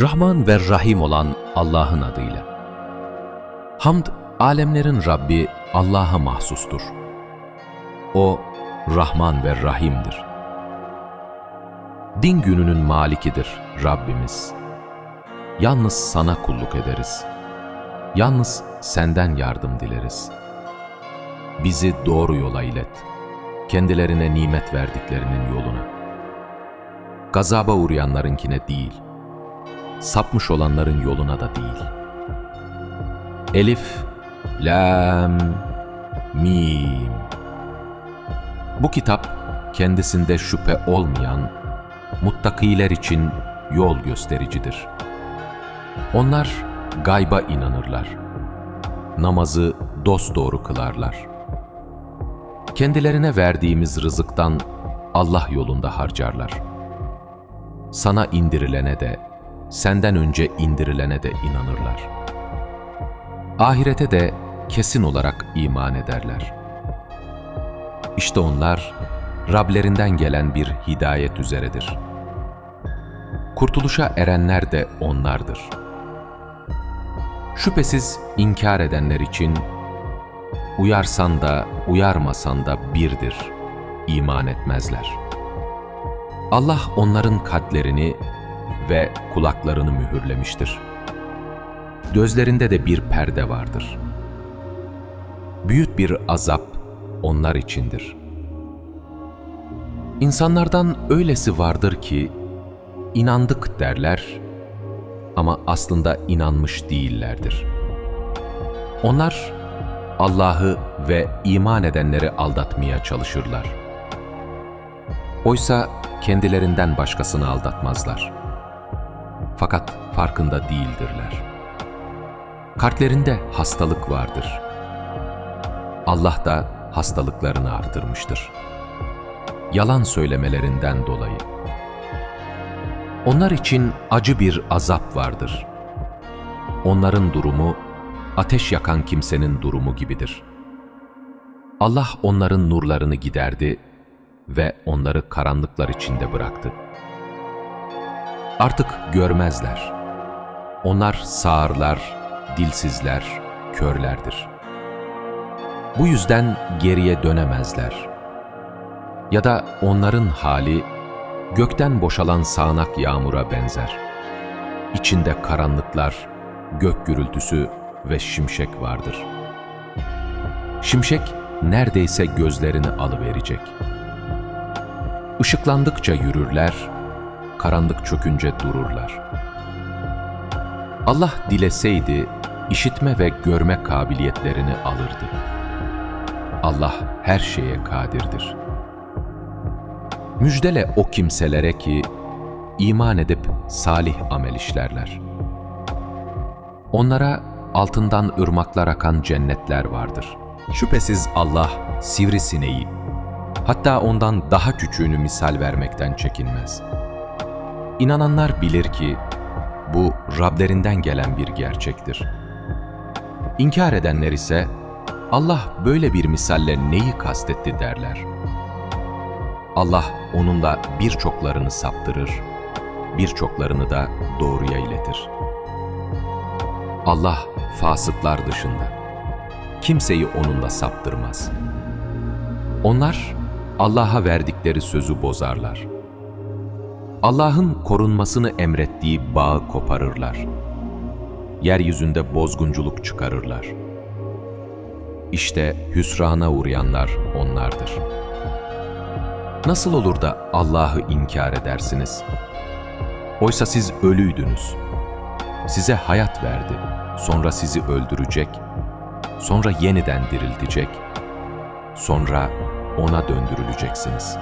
Rahman ve Rahim olan Allah'ın adıyla. Hamd, alemlerin Rabbi Allah'a mahsustur. O, Rahman ve Rahim'dir. Din gününün malikidir Rabbimiz. Yalnız sana kulluk ederiz. Yalnız senden yardım dileriz. Bizi doğru yola ilet. Kendilerine nimet verdiklerinin yoluna. Gazaba uğrayanlarınkine değil, sapmış olanların yoluna da değil. Elif, Lam, Mim. Bu kitap kendisinde şüphe olmayan, muttakiler için yol göstericidir. Onlar gayba inanırlar. Namazı dosdoğru kılarlar. Kendilerine verdiğimiz rızıktan Allah yolunda harcarlar. Sana indirilene de, senden önce indirilene de inanırlar. Ahirete de kesin olarak iman ederler. İşte onlar, Rablerinden gelen bir hidayet üzeredir. Kurtuluşa erenler de onlardır. Şüphesiz inkar edenler için, uyarsan da uyarmasan da birdir, iman etmezler. Allah onların kalplerini ve kulaklarını mühürlemiştir. Gözlerinde de bir perde vardır. Büyük bir azap onlar içindir. İnsanlardan öylesi vardır ki, inandık derler ama aslında inanmış değillerdir. Onlar Allah'ı ve iman edenleri aldatmaya çalışırlar. Oysa kendilerinden başkasını aldatmazlar. Fakat farkında değildirler. Kalplerinde hastalık vardır. Allah da hastalıklarını artırmıştır. Yalan söylemelerinden dolayı. Onlar için acı bir azap vardır. Onların durumu, ateş yakan kimsenin durumu gibidir. Allah onların nurlarını giderdi ve onları karanlıklar içinde bıraktı. Artık görmezler. Onlar sağırlar, dilsizler, körlerdir. Bu yüzden geriye dönemezler. Ya da onların hali gökten boşalan sağanak yağmura benzer. İçinde karanlıklar, gök gürültüsü ve şimşek vardır. Şimşek neredeyse gözlerini alıverecek. Işıklandıkça yürürler, karanlık çökünce dururlar. Allah dileseydi işitme ve görme kabiliyetlerini alırdı. Allah her şeye kadirdir. Müjdele o kimselere ki iman edip salih amel işlerler. Onlara altından ırmaklar akan cennetler vardır. Şüphesiz Allah sivrisineği, hatta ondan daha küçüğünü misal vermekten çekinmez. İnananlar bilir ki bu Rablerinden gelen bir gerçektir. İnkar edenler ise Allah böyle bir misalle neyi kastetti derler. Allah onunla birçoklarını saptırır, birçoklarını da doğruya iletir. Allah fasıklar dışında kimseyi onunla saptırmaz. Onlar Allah'a verdikleri sözü bozarlar. Allah'ın korunmasını emrettiği bağı koparırlar. Yeryüzünde bozgunculuk çıkarırlar. İşte hüsrana uğrayanlar onlardır. Nasıl olur da Allah'ı inkar edersiniz? Oysa siz ölüydünüz. Size hayat verdi, sonra sizi öldürecek, sonra yeniden diriltecek, sonra ona döndürüleceksiniz.''